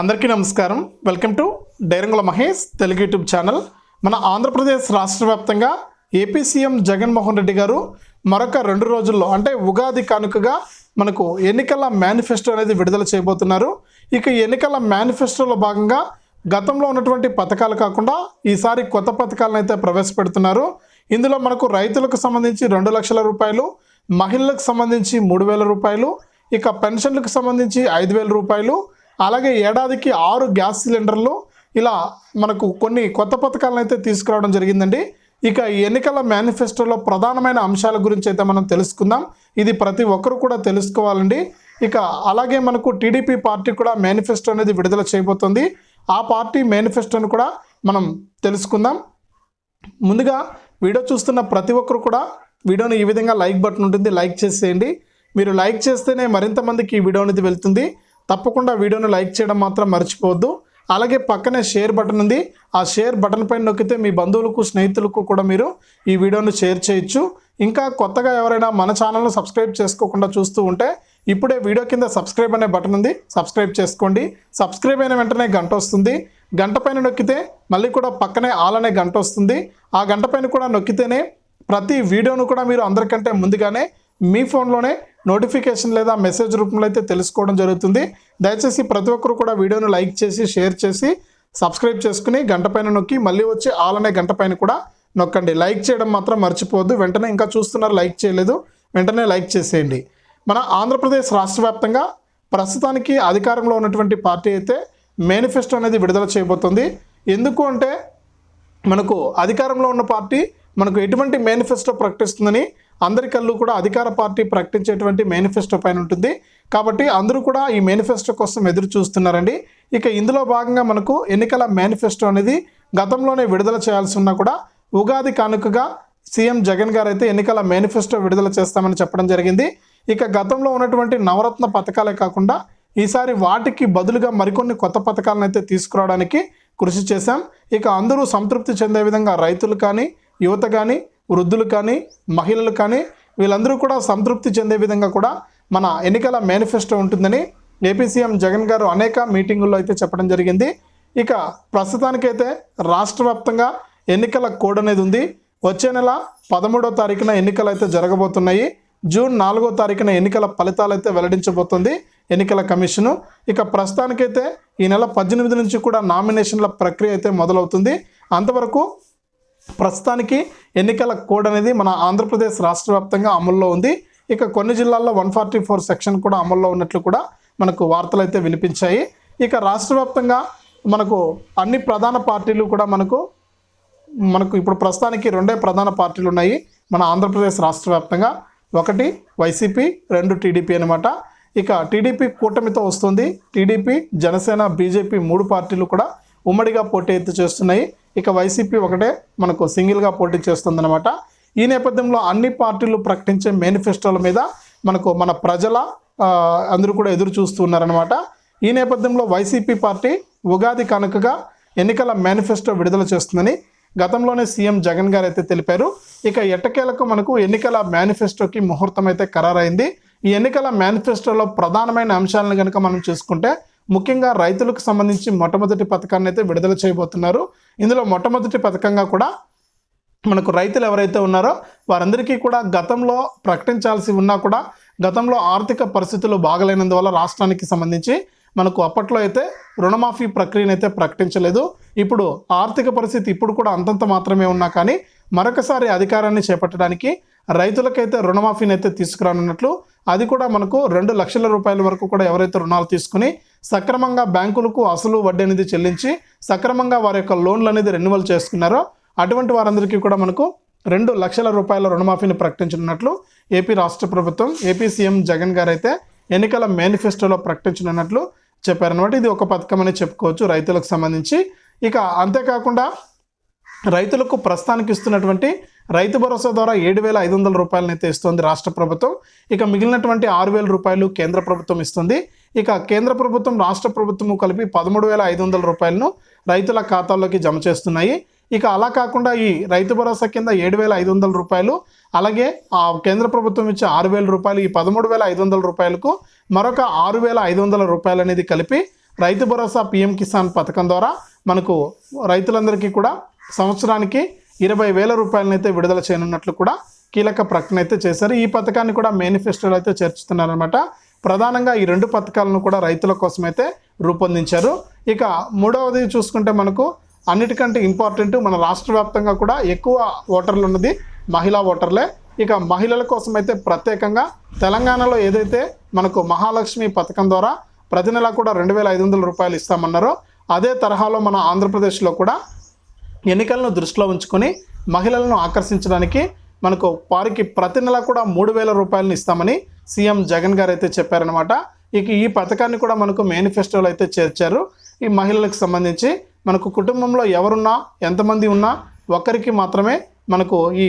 అందరికీ నమస్కారం. Welcome to Dairangula Mahesh Telugu YouTube channel. మన ఆంధ్రప్రదేశ్ రాష్ట్ర వ్యాప్తంగా ఏపీ సీఎం జగన్మోహన్ రెడ్డి గారు మరొక రెండు రోజుల్లో అంటే ఉగాది కానుకగా మనకు ఎన్నికల మేనిఫెస్టో అనేది విడుదల చేయబోతున్నారు. ఇక ఎన్నికల మేనిఫెస్టోలో భాగంగా గతంలో ఉన్నటువంటి పథకాలు కాకుండా ఈసారి కొత్త పథకాలను అయితే ప్రవేశపెడుతున్నారు. ఇందులో మనకు రైతులకు సంబంధించి రెండు లక్షల రూపాయలు మహిళలకు సంబంధించి మూడు వేల రూపాయలు ఇక పెన్షన్లకు సంబంధించి ఐదు వేల రూపాయలు అలాగే ఏడాదికి ఆరు గ్యాస్ సిలిండర్లు ఇలా మనకు కొన్ని కొత్త పథకాలను అయితే తీసుకురావడం జరిగిందండి. ఇక ఎన్నికల మేనిఫెస్టోలో ప్రధానమైన అంశాల గురించి అయితే మనం తెలుసుకుందాం. ఇది ప్రతి ఒక్కరు కూడా తెలుసుకోవాలండి. ఇక అలాగే మనకు టీడీపీ పార్టీ కూడా మేనిఫెస్టో అనేది విడుదల చేయబోతుంది. ఆ పార్టీ మేనిఫెస్టోను కూడా మనం తెలుసుకుందాం. ముందుగా వీడియో చూస్తున్న ప్రతి ఒక్కరు కూడా వీడియోని ఈ విధంగా లైక్ బటన్ ఉంటుంది లైక్ చేసేయండి. మీరు లైక్ చేస్తేనే మరింత మందికి ఈ వీడియో అనేది వెళ్తుంది. తప్పకుండా వీడియోను లైక్ చేయడం మాత్రం మర్చిపోవద్దు. అలాగే పక్కనే షేర్ బటన్ ఉంది. ఆ షేర్ బటన్ పైన నొక్కితే మీ బంధువులకు స్నేహితులకు కూడా మీరు ఈ వీడియోను షేర్ చేయొచ్చు. ఇంకా కొత్తగా ఎవరైనా మన ఛానల్ను సబ్స్క్రైబ్ చేసుకోకుండా చూస్తూ ఉంటే ఇప్పుడే వీడియో కింద సబ్స్క్రైబ్ అనే బటన్ ఉంది. సబ్స్క్రైబ్ చేసుకోండి. సబ్స్క్రైబ్ అయిన వెంటనే గంట వస్తుంది. గంట పైన నొక్కితే మళ్ళీ కూడా పక్కనే ఆల్ అనే గంట వస్తుంది. ఆ గంట పైన కూడా నొక్కితేనే ప్రతి వీడియోను కూడా మీరు అందరికంటే ముందుగానే మీ ఫోన్లోనే నోటిఫికేషన్ లేదా మెసేజ్ రూపంలో అయితే తెలుసుకోవడం జరుగుతుంది. దయచేసి ప్రతి ఒక్కరు కూడా వీడియోను లైక్ చేసి షేర్ చేసి సబ్స్క్రైబ్ చేసుకుని గంట పైన నొక్కి మళ్ళీ వచ్చి ఆల్ అనే గంట పైన కూడా నొక్కండి. లైక్ చేయడం మాత్రం మర్చిపోవద్దు. వెంటనే ఇంకా చూస్తున్నారు లైక్ చేయలేదు వెంటనే లైక్ చేసేయండి. మన ఆంధ్రప్రదేశ్ రాష్ట్ర వ్యాప్తంగా ప్రస్తుతానికి అధికారంలో ఉన్నటువంటి పార్టీ అయితే మేనిఫెస్టో అనేది విడుదల చేయబోతుంది. ఎందుకు అంటే మనకు అధికారంలో ఉన్న పార్టీ మనకు ఎటువంటి మేనిఫెస్టో ప్రకటిస్తుందని అందరి కళ్ళు కూడా అధికార పార్టీ ప్రకటించేటువంటి మేనిఫెస్టో పైన ఉంటుంది. కాబట్టి అందరూ కూడా ఈ మేనిఫెస్టో కోసం ఎదురు చూస్తున్నారండి. ఇక ఇందులో భాగంగా మనకు ఎన్నికల మేనిఫెస్టో అనేది గతంలోనే విడుదల చేయాల్సి ఉన్నా కూడా ఉగాది కానుకగా సీఎం జగన్ గారు అయితే ఎన్నికల మేనిఫెస్టో విడుదల చేస్తామని చెప్పడం జరిగింది. ఇక గతంలో ఉన్నటువంటి నవరత్న పథకాలే కాకుండా ఈసారి వాటికి బదులుగా మరికొన్ని కొత్త పథకాలను అయితే తీసుకురావడానికి కృషి చేశాం. ఇక అందరూ సంతృప్తి చెందే విధంగా రైతులు కానీ యువత కానీ వృద్ధులు కానీ మహిళలు కానీ వీళ్ళందరూ కూడా సంతృప్తి చెందే విధంగా కూడా మన ఎన్నికల మేనిఫెస్టో ఉంటుందని ఏపీ సీఎం జగన్ గారు అనేక మీటింగుల్లో అయితే చెప్పడం జరిగింది. ఇక ప్రస్తుతానికైతే రాష్ట్ర వ్యాప్తంగా ఎన్నికల కోడ్ అనేది ఉంది. వచ్చే నెల పదమూడో తారీఖున ఎన్నికలు అయితే జరగబోతున్నాయి. జూన్ నాలుగో తారీఖున ఎన్నికల ఫలితాలు అయితే వెల్లడించబోతుంది ఎన్నికల కమిషను. ఇక ప్రస్తుతానికైతే ఈ నెల పద్దెనిమిది నుంచి కూడా నామినేషన్ల ప్రక్రియ అయితే మొదలవుతుంది. అంతవరకు ప్రస్తుతానికి ఎన్నికల కోడ్ అనేది మన ఆంధ్రప్రదేశ్ రాష్ట్ర వ్యాప్తంగా అమల్లో ఉంది. ఇక కొన్ని జిల్లాల్లో వన్ ఫార్టీ ఫోర్ సెక్షన్ కూడా అమల్లో ఉన్నట్లు కూడా మనకు వార్తలు అయితే వినిపించాయి. ఇక రాష్ట్ర వ్యాప్తంగా మనకు అన్ని ప్రధాన పార్టీలు కూడా మనకు మనకు ఇప్పుడు ప్రస్తుతానికి రెండే ప్రధాన పార్టీలు ఉన్నాయి మన ఆంధ్రప్రదేశ్ రాష్ట్ర వ్యాప్తంగా. ఒకటి వైసీపీ రెండు టీడీపీ అనమాట ఇక టీడీపీ కూటమితో వస్తుంది. టీడీపీ జనసేన బీజేపీ మూడు పార్టీలు కూడా ఉమ్మడిగా పోటీ అయితే చేస్తున్నాయి. ఇక వైసీపీ ఒకటే మనకు సింగిల్గా పోటీ చేస్తుందన్నమాట. ఈ నేపథ్యంలో అన్ని పార్టీలు ప్రకటించే మేనిఫెస్టోల మీద మనకు మన ప్రజల అందరూ కూడా ఎదురు చూస్తున్నారనమాట ఈ నేపథ్యంలో వైసీపీ పార్టీ ఉగాది కనుకగా ఎన్నికల మేనిఫెస్టో విడుదల చేస్తుందని గతంలోనే సీఎం జగన్ గారు అయితే తెలిపారు. ఇక ఎట్టకేలకు మనకు ఎన్నికల మేనిఫెస్టోకి ముహూర్తం అయితే ఖరారైంది. ఈ ఎన్నికల మేనిఫెస్టోలో ప్రధానమైన అంశాలను కనుక మనం చూసుకుంటే ముఖ్యంగా రైతులకు సంబంధించి మొట్టమొదటి పథకాన్ని అయితే విడుదల చేయబోతున్నారు. ఇందులో మొట్టమొదటి పథకంగా కూడా మనకు రైతులు ఎవరైతే ఉన్నారో వారందరికీ కూడా గతంలో ప్రకటించాల్సి ఉన్నా కూడా గతంలో ఆర్థిక పరిస్థితులు బాగలేనందువల్ల రాష్ట్రానికి సంబంధించి మనకు అప్పట్లో అయితే రుణమాఫీ ప్రక్రియను అయితే ప్రకటించలేదు. ఇప్పుడు ఆర్థిక పరిస్థితి ఇప్పుడు కూడా అంతంత మాత్రమే ఉన్నా కానీ మరొకసారి అధికారాన్ని చేపట్టడానికి రైతులకైతే రుణమాఫీని అయితే తీసుకురానున్నట్లు అది కూడా మనకు రెండు లక్షల రూపాయల వరకు కూడా ఎవరైతే రుణాలు తీసుకుని సక్రమంగా బ్యాంకులకు అసలు వడ్డీ అనేది చెల్లించి సక్రమంగా వారి యొక్క లోన్లు అనేది రెన్యువల్ చేసుకున్నారో అటువంటి వారందరికీ కూడా మనకు రెండు లక్షల రూపాయల రుణమాఫీని ప్రకటించనున్నట్లు ఏపీ రాష్ట్ర ప్రభుత్వం ఏపీ సీఎం జగన్ గారు అయితే ఎన్నికల మేనిఫెస్టోలో ప్రకటించనున్నట్లు చెప్పారనమాట ఇది ఒక పథకం అని చెప్పుకోవచ్చు రైతులకు సంబంధించి. ఇక అంతేకాకుండా రైతులకు ప్రస్తుతానికి ఇస్తున్నటువంటి రైతు భరోసా ద్వారా ఏడు వేల ఐదు వందల రూపాయలనైతే ఇస్తుంది రాష్ట్ర ప్రభుత్వం. ఇక మిగిలినటువంటి ఆరు వేల రూపాయలు కేంద్ర ప్రభుత్వం ఇస్తుంది. ఇక కేంద్ర ప్రభుత్వం రాష్ట్ర ప్రభుత్వము కలిపి పదమూడు వేల ఐదు వందల రూపాయలను రైతుల ఖాతాల్లోకి జమ చేస్తున్నాయి. ఇక అలా కాకుండా ఈ రైతు భరోసా కింద ఏడు వేల ఐదు వందల రూపాయలు అలాగే ఆ కేంద్ర ప్రభుత్వం ఇచ్చే ఆరు వేల రూపాయలు ఈ పదమూడు వేల ఐదు వందల రూపాయలకు మరొక ఆరు వేల ఐదు వందల రూపాయలు అనేది కలిపి రైతు భరోసా పిఎం కిసాన్ పథకం ద్వారా మనకు రైతులందరికీ కూడా సంవత్సరానికి ఇరవై వేల రూపాయలనైతే విడుదల చేయనున్నట్లు కూడా కీలక ప్రకటన అయితే చేశారు. ఈ పథకాన్ని కూడా మేనిఫెస్టోలో అయితే చేర్చుతున్నారనమాట ప్రధానంగా ఈ రెండు పథకాలను కూడా రైతుల కోసమైతే రూపొందించారు. ఇక మూడవది చూసుకుంటే మనకు అన్నిటికంటే ఇంపార్టెంట్ మన రాష్ట్ర వ్యాప్తంగా కూడా ఎక్కువ ఓటర్లు ఉన్నది మహిళా ఓటర్లే. ఇక మహిళల కోసం అయితే ప్రత్యేకంగా తెలంగాణలో ఏదైతే మనకు మహాలక్ష్మి పథకం ద్వారా ప్రతి నెల కూడా రెండు వేల ఐదు వందల రూపాయలు ఇస్తామన్నారో అదే తరహాలో మన ఆంధ్రప్రదేశ్లో కూడా ఎన్నికలను దృష్టిలో ఉంచుకొని మహిళలను ఆకర్షించడానికి మనకు వారికి ప్రతి నెల కూడా మూడు వేల రూపాయలను ఇస్తామని సీఎం జగన్ గారు అయితే చెప్పారనమాట ఇక ఈ పథకాన్ని కూడా మనకు మేనిఫెస్టోలో అయితే చేర్చారు. ఈ మహిళలకు సంబంధించి మనకు కుటుంబంలో ఎవరున్నా ఎంతమంది ఉన్నా ఒక్కరికి మాత్రమే మనకు ఈ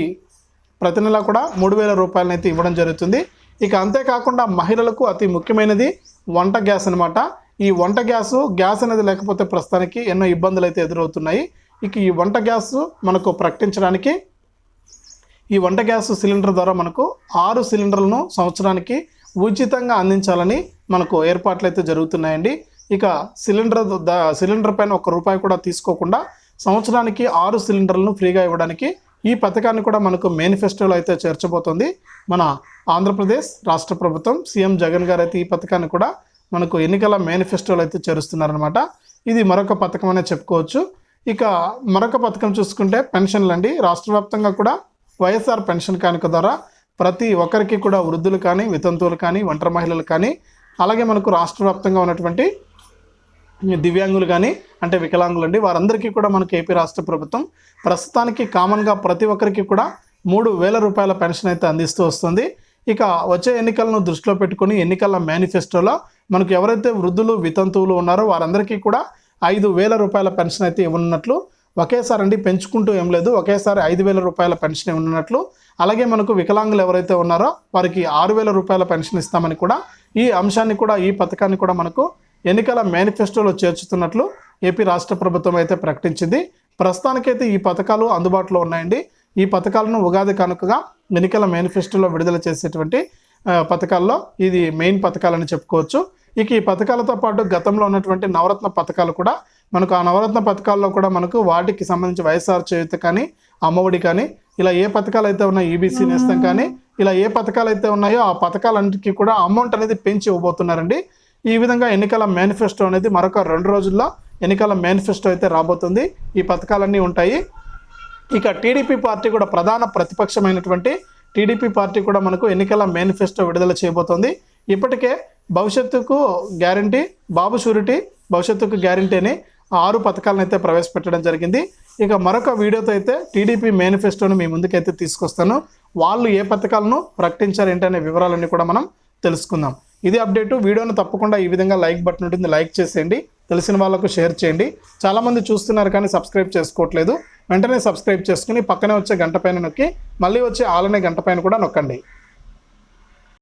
ప్రతి నెల కూడా మూడు వేల రూపాయలనైతే ఇవ్వడం జరుగుతుంది. ఇక అంతేకాకుండా మహిళలకు అతి ముఖ్యమైనది వంట గ్యాస్ అనమాట ఈ వంట గ్యాసు గ్యాస్ అనేది లేకపోతే ప్రస్తుతానికి ఎన్నో ఇబ్బందులు అయితే ఎదురవుతున్నాయి. ఇక ఈ వంట గ్యాస్ మనకు ప్రకటించడానికి ఈ వంట గ్యాస్ సిలిండర్ ద్వారా మనకు ఆరు సిలిండర్లను సంవత్సరానికి ఉచితంగా అందించాలని మనకు ఏర్పాట్లు అయితే జరుగుతున్నాయండి. ఇక సిలిండర్ ద సిలిండర్ పైన ఒక రూపాయి కూడా తీసుకోకుండా సంవత్సరానికి ఆరు సిలిండర్లను ఫ్రీగా ఇవ్వడానికి ఈ పథకాన్ని కూడా మనకు మేనిఫెస్టోలో అయితే చేర్చబోతోంది. మన ఆంధ్రప్రదేశ్ రాష్ట్ర ప్రభుత్వం సీఎం జగన్ గారు అయితే ఈ పథకాన్ని కూడా మనకు ఎన్నికల మేనిఫెస్టోలో అయితే చేరుస్తున్నారనమాట ఇది మరొక పథకం అనే చెప్పుకోవచ్చు. ఇక మరొక పథకం చూసుకుంటే పెన్షన్లు అండి. రాష్ట్ర వ్యాప్తంగా కూడా వైఎస్ఆర్ పెన్షన్ కానుక ద్వారా ప్రతి ఒక్కరికి కూడా వృద్ధులు కానీ వితంతువులు కానీ ఒంటరి మహిళలు కానీ అలాగే మనకు రాష్ట్ర వ్యాప్తంగా ఉన్నటువంటి దివ్యాంగులు కానీ అంటే వికలాంగులు అండి వారందరికీ కూడా మనకు ఏపీ రాష్ట్ర ప్రభుత్వం ప్రస్తుతానికి కామన్గా ప్రతి ఒక్కరికి కూడా మూడు వేల రూపాయల పెన్షన్ అయితే అందిస్తూ వస్తుంది. ఇక వచ్చే ఎన్నికలను దృష్టిలో పెట్టుకొని ఎన్నికల మేనిఫెస్టోలో మనకు ఎవరైతే వృద్ధులు వితంతువులు ఉన్నారో వారందరికీ కూడా ఐదు వేల రూపాయల పెన్షన్ అయితే ఇవ్వనున్నట్లు ఒకేసారి అండి పెంచుకుంటూ ఏం లేదు. ఒకేసారి ఐదు వేల రూపాయల పెన్షన్ ఉన్నట్లు. అలాగే మనకు వికలాంగులు ఎవరైతే ఉన్నారో వారికి ఆరు వేల రూపాయల పెన్షన్ ఇస్తామని కూడా ఈ అంశాన్ని కూడా ఈ పథకాన్ని కూడా మనకు ఎన్నికల మేనిఫెస్టోలో చేర్చుతున్నట్లు ఏపీ రాష్ట్ర ప్రభుత్వం అయితే ప్రకటించింది. ప్రస్తుతానికైతే ఈ పథకాలు అందుబాటులో ఉన్నాయండి. ఈ పథకాలను ఉగాది కనుకగా ఎన్నికల మేనిఫెస్టోలో విడుదల చేసేటువంటి పథకాల్లో ఇది మెయిన్ పథకాలని చెప్పుకోవచ్చు. ఇక ఈ పథకాలతో పాటు గతంలో ఉన్నటువంటి నవరత్న పథకాలు కూడా మనకు ఆ నవరత్న పథకాల్లో కూడా మనకు వాటికి సంబంధించి వైఎస్ఆర్ చేయుత కానీ అమ్మఒడి కానీ ఇలా ఏ పథకాలు అయితే ఉన్నాయో ఈబీసీ నేస్తం కానీ ఇలా ఏ పథకాలు అయితే ఉన్నాయో ఆ పథకాలన్నిటికీ కూడా అమౌంట్ అనేది పెంచి ఇవ్వబోతున్నారండి. ఈ విధంగా ఎన్నికల మేనిఫెస్టో అనేది మరొక రెండు రోజుల్లో ఎన్నికల మేనిఫెస్టో అయితే రాబోతుంది. ఈ పథకాలన్నీ ఉంటాయి. ఇక టీడీపీ పార్టీ కూడా ప్రధాన ప్రతిపక్షమైనటువంటి టీడీపీ పార్టీ కూడా మనకు ఎన్నికల మేనిఫెస్టో విడుదల చేయబోతోంది. ఇప్పటికే భవిష్యత్తుకు గ్యారంటీ బాబు షూరిటీ భవిష్యత్తుకు గ్యారంటీ అని ఆరు పథకాలను అయితే ప్రవేశపెట్టడం జరిగింది. ఇక మరొక వీడియోతో అయితే టీడీపీ మేనిఫెస్టోను మీ ముందుకైతే తీసుకొస్తాను. వాళ్ళు ఏ పథకాలను ప్రకటించారు ఏంటనే వివరాలన్నీ కూడా మనం తెలుసుకుందాం. ఇది అప్డేటు. వీడియోను తప్పకుండా ఈ విధంగా లైక్ బటన్ ఉంటుంది. లైక్ చేసేయండి. తెలిసిన వాళ్ళకు షేర్ చేయండి. చాలామంది చూస్తున్నారు కానీ సబ్స్క్రైబ్ చేసుకోవట్లేదు. వెంటనే సబ్స్క్రైబ్ చేసుకుని పక్కనే వచ్చే గంట పైన నొక్కి మళ్ళీ వచ్చే ఆలనే గంట పైన కూడా నొక్కండి.